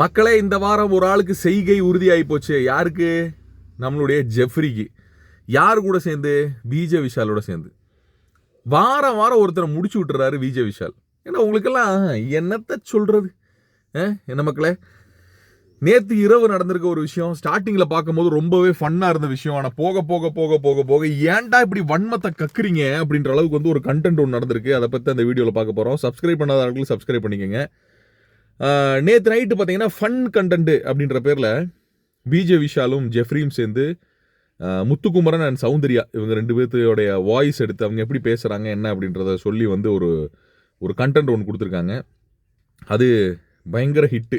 மக்களே இந்த வாரம் ஒரு ஆளுக்கு செய்கை உறுதியாகி போச்சு. யாருக்கு? நம்மளுடைய ஜெஃப்ரிக்கு. யார் கூட சேர்ந்து? விஜய் விஷாலோட சேர்ந்து. வாரம் வாரம் ஒருத்தரை முடிச்சு விட்டுறாரு விஜே விஷால். ஏன்னா உங்களுக்கெல்லாம் என்னத்தை சொல்கிறது என்ன மக்களே? நேற்று இரவு நடந்திருக்க ஒரு விஷயம் ஸ்டார்டிங்கில் பார்க்கும்போது ரொம்பவே ஃபன்னாக இருந்த விஷயம். ஆனால் போக போக போக போக போக ஏன்டா இப்படி வன்மத்தை கக்குறீங்க அப்படின்ற அளவுக்கு வந்து ஒரு கண்டென்ட் ஒன்று நடந்திருக்கு. அதை பற்றி அந்த வீடியோவில் பார்க்க போகிறோம் சப்ஸ்கிரைப் பண்ணாத அளவுக்கு சப்ஸ்கிரைப் பண்ணிக்கோங்க. நேற்று நைட்டு பார்த்தீங்கன்னா ஃபன் கண்டென்ட் அப்படின்ற பேரில் பிஜே விஷாலும் ஜெஃப்ரியும் சேர்ந்து முத்துக்குமரன் அண்ட் சௌந்தர்யா இவங்க ரெண்டு பேர்த்துடைய வாய்ஸ் எடுத்து அவங்க எப்படி பேசுகிறாங்க என்ன அப்படின்றத சொல்லி வந்து ஒரு ஒரு கண்டென்ட் ஒன்று கொடுத்துருக்காங்க. அது பயங்கர ஹிட்டு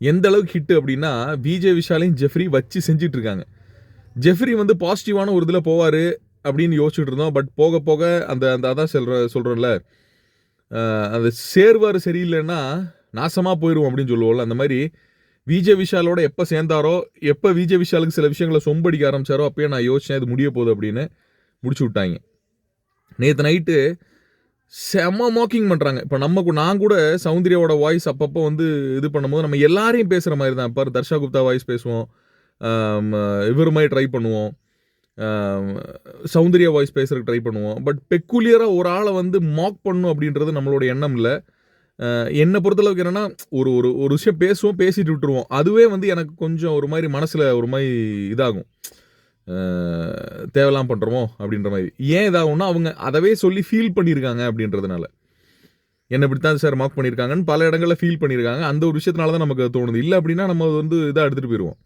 எந்த அளவுக்கு ஹிட்டு அப்படின்னா பிஜே விஷாலையும் ஜெஃப்ரி வச்சு செஞ்சுட்டு இருக்காங்க ஜெஃப்ரி வந்து பாசிட்டிவான ஒரு இதில் போவார் அப்படின்னு யோசிச்சுட்டு இருந்தோம். பட் போக போக அந்த அந்த அதான் சொல்கிற சொல்கிறோம்ல அந்த சேர்வார் சரியில்லைன்னா நாசமாக போயிடும் அப்படின்னு சொல்லுவோம்ல. அந்த மாதிரி விஜய் விஷாலோட எப்போ சேர்ந்தாரோ எப்போ விஜய் விஷாலுக்கு சில விஷயங்களை சொம்படிக்க ஆரம்பிச்சாரோ அப்பயே நான் யோசிச்சேன் இது முடிய போகுது அப்படின்னு முடிச்சு விட்டாங்க. நேற்று நைட்டு செம மாக்கிங் பண்ணுறாங்க இப்போ நம்ம நான் கூட சௌந்தர்யாவோட வாய்ஸ் அப்பப்போ வந்து இது பண்ணும்போது நம்ம எல்லாரையும் பேசுகிற மாதிரி தான். இப்போ தர்ஷா குப்தா வாய்ஸ் பேசுவோம். ஆம், இவர் மாதிரி ட்ரை பண்ணுவோம் சௌந்தர்யா வாய்ஸ் பேசுறதுக்கு ட்ரை பண்ணுவோம். பட் பெக்குலியராக ஒரு ஆளை வந்து மாக் பண்ணும் அப்படின்றது நம்மளோட எண்ணம் இல்லை. என்னை பொறுத்தளவுக்கு என்னென்னா ஒரு ஒரு ஒரு விஷயம் பேசுவோம் பேசிட்டு விட்டுருவோம். அதுவே வந்து எனக்கு கொஞ்சம் ஒரு மாதிரி மனசில் ஒரு மாதிரி இதாகும். அஹ், தேவையில்லாம் பண்ணுறோமோ அப்படின்ற மாதிரி. ஏன் இதாகும்னா அவங்க அதவே சொல்லி ஃபீல் பண்ணியிருக்காங்க அப்படின்றதுனால. என்ன இப்படி தான் சார் மார்க் பண்ணியிருக்காங்கன்னு பல இடங்களில் ஃபீல் பண்ணியிருக்காங்க அந்த ஒரு விஷயத்தினால தான் நமக்கு தோணுது. இல்லை அப்படின்னா நம்ம வந்து இதாக எடுத்துகிட்டு போயிடுவோம்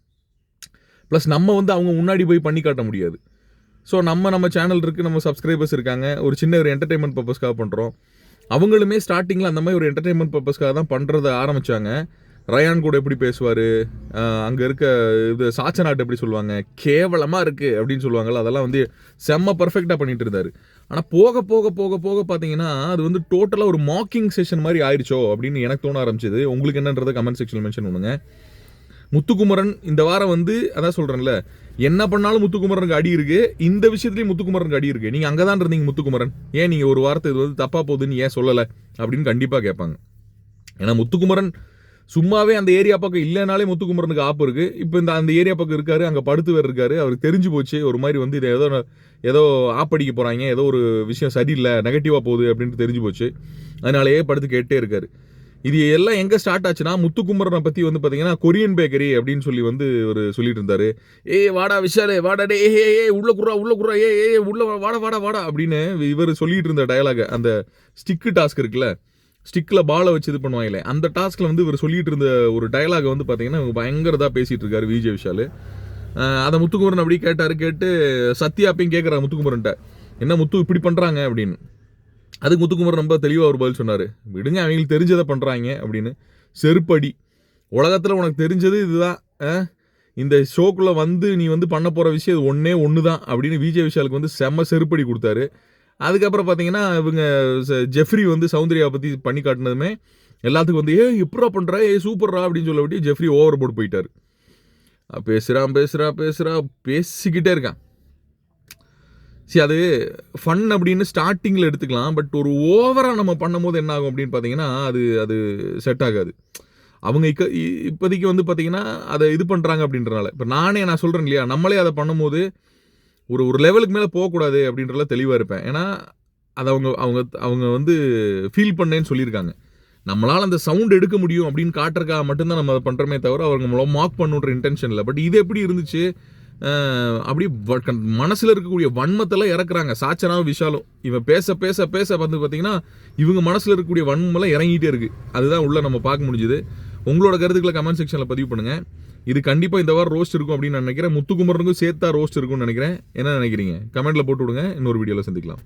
ப்ளஸ் நம்ம வந்து அவங்க முன்னாடி போய் பண்ணி காட்ட முடியாது. ஸோ நம்ம நம்ம சேனல் இருக்குது நம்ம சப்ஸ்கிரைபர்ஸ் இருக்காங்க. ஒரு சின்ன ஒரு என்டர்டைன்மெண்ட் பர்பஸ்க்காக பண்ணுறோம் அவங்களுமே ஸ்டார்டிங்கில் அந்த மாதிரி ஒரு என்டர்டெயின்மெண்ட் பர்பஸ்க்காக தான் பண்ணுறத ஆரம்பித்தாங்க ரயான் கூட எப்படி பேசுவார்? அங்கே இருக்க இது சாச்ச நாட்டு எப்படி சொல்லுவாங்க? கேவலமாக இருக்குது அப்படின்னு சொல்லுவாங்கள்ல அதெல்லாம் வந்து செம்ம பர்ஃபெக்டாக பண்ணிகிட்டு இருந்தார். ஆனால் போக போக போக போக பார்த்தீங்கன்னா அது வந்து டோட்டலாக ஒரு மாக்கிங் செஷன் மாதிரி ஆயிடுச்சோ அப்படின்னு எனக்கு தோண ஆரம்பிச்சது. உங்களுக்கு என்னன்றதை கமெண்ட் செக்ஷனில் மென்ஷன் பண்ணுங்கள் முத்துக்குமரன் இந்த வாரம் வந்து அதான் சொல்கிறேன்ல என்ன பண்ணாலும் முத்துக்குமரனுக்கு அடி இருக்கு. இந்த விஷயத்துலேயும் முத்துக்குமரனுக்கு அடி இருக்கு. அங்கே தான் இருந்தீங்க முத்துக்குமரன். ஏன் நீங்கள் ஒரு வார்த்தை இது வந்து தப்பாக போகுதுன்னு ஏன் சொல்லலை? அப்படின்னு கண்டிப்பாக கேட்பாங்க. ஏன்னா முத்துக்குமரன் சும்மாவே அந்த ஏரியா பக்கம் இல்லைனாலே முத்துக்குமரனுக்கு ஆப்பு இருக்கு. இப்போ இந்த அந்த ஏரியா பக்கம் இருக்காரு அங்கே படுத்து வேறு இருக்காரு. அவருக்கு தெரிஞ்சு போச்சு ஒரு மாதிரி வந்து இதை ஏதோ ஏதோ ஆப்படிக்க போகிறாங்க ஏதோ ஒரு விஷயம் சரியில்லை நெகட்டிவாக போகுது அப்படின்ட்டு தெரிஞ்சு போச்சு. அதனாலேயே படுத்து கேட்டே இருக்காரு. இது எல்லாம் எங்கே ஸ்டார்ட் ஆச்சுன்னா முத்துக்குமரனை பற்றி வந்து பார்த்தீங்கன்னா கொரியன் பேக்கரி அப்படின்னு சொல்லி வந்து ஒரு சொல்லிட்டு இருந்தாரு. ஏய் வாடா விஷாலே வாடா டே ஏ ஏ உள்ள குறா உள்ள குறா ஏ ஏ உள்ள வாடா வாடா வாடா அப்படின்னு இவர் சொல்லிட்டு இருந்த டயலாக அந்த ஸ்டிக்கு டாஸ்க் இருக்குல்ல ஸ்டிக்கில் பாலை வச்சு இது பண்ணுவாங்களே அந்த டாஸ்கில் வந்து இவர் சொல்லிட்டு இருந்த ஒரு டயலாக வந்து பார்த்தீங்கன்னா இவங்க பயங்கரதா பேசிட்டு இருக்காரு விஜய் விஷால். அதை முத்துக்குமரன் அப்படி கேட்டார் கேட்டு சத்யா அப்பயும் கேட்குறாரு முத்துக்குமரன்ட்ட. என்ன முத்து இப்படி பண்ணுறாங்க அப்படின்னு. அதுக்கு முத்துக்குமரன் ரொம்ப தெளிவாக ஒரு பதில் சொன்னார். விடுங்க அவங்களுக்கு தெரிஞ்சதை பண்ணுறாங்க அப்படின்னு. செருப்படி. உலகத்தில் உனக்கு தெரிஞ்சது இதுதான். இந்த ஷோக்குள்ளே வந்து நீ வந்து பண்ண போகிற விஷயம் இது ஒன்றே ஒன்று தான் அப்படின்னு விஜய் விஷாலுக்கு வந்து செம்ம செருப்படி கொடுத்தாரு. அதுக்கப்புறம் பார்த்தீங்கன்னா இவங்க ஜெஃப்ரி வந்து சௌந்தர்யா பற்றி பண்ணி காட்டினதுமே எல்லாத்துக்கும் வந்து ஏ எப்படா பண்ணுற ஏ சூப்பர்ரா அப்படின்னு சொல்ல விட்டு ஜெஃப்ரி ஓவர் போர்டு போயிட்டார். பேசுகிறான் பேசுகிறா பேசுகிறா பேசிக்கிட்டே இருக்கான். சரி அது ஃபன் அப்படின்னு ஸ்டார்டிங்கில் எடுத்துக்கலாம் பட் ஒரு ஓவராக நம்ம பண்ணும்போது என்ன ஆகும் அப்படின்னு பார்த்தீங்கன்னா அது அது செட் ஆகாது. அவங்க இக்க இ- இப்போதைக்கு வந்து பார்த்தீங்கன்னா அதை இது பண்ணுறாங்க அப்படின்றனால. இப்போ நானே நான் சொல்கிறேன் இல்லையா நம்மளே அதை பண்ணும்போது ஒரு ஒரு லெவலுக்கு மேலே போகக்கூடாது அப்படின்றல தெளிவாக இருப்பேன். ஏன்னா அதை அவங்க அவங்க அவங்க வந்து ஃபீல் பண்ணேன்னு சொல்லியிருக்காங்க. நம்மளால் அந்த சவுண்ட் எடுக்க முடியும் அப்படின்னு காட்டுறதுக்காக மட்டும்தான் நம்ம அதை பண்ணுறமே தவிர அவங்க நம்மள மாக் பண்ணுன்ற இன்டென்ஷன் இல்லை பட் இது எப்படி இருந்துச்சு? அப்படியே மனசில் கண்- இருக்கக்கூடிய வன்மத்தெல்லாம் இறக்குறாங்க. சாச்சனாவும் விஷாலும். இவன் பேச பேச பேச வந்து பார்த்தீங்கன்னா இவங்க மனசில் இருக்கக்கூடிய வன்மெல்லாம் இறங்கிட்டே இருக்கு. அதுதான் உள்ளே நம்ம பார்க்க முடிஞ்சுது. உங்களோட கருத்துக்களை கமெண்ட் செக்ஷனில் பதிவு பண்ணுங்கள் இது கண்டிப்பாக இந்த வாரம் ரோஸ்ட் இருக்கும் அப்படின்னு நான் நினைக்கிறேன். முத்துக்குமரனுக்கும் சேர்த்தா ரோஸ்ட் இருக்கும்னு நினைக்கிறேன். என்ன நினைக்கிறீங்க? கமெண்ட்டில் போட்டு விடுங்க. இன்னொரு வீடியோவில் சந்திக்கலாம்.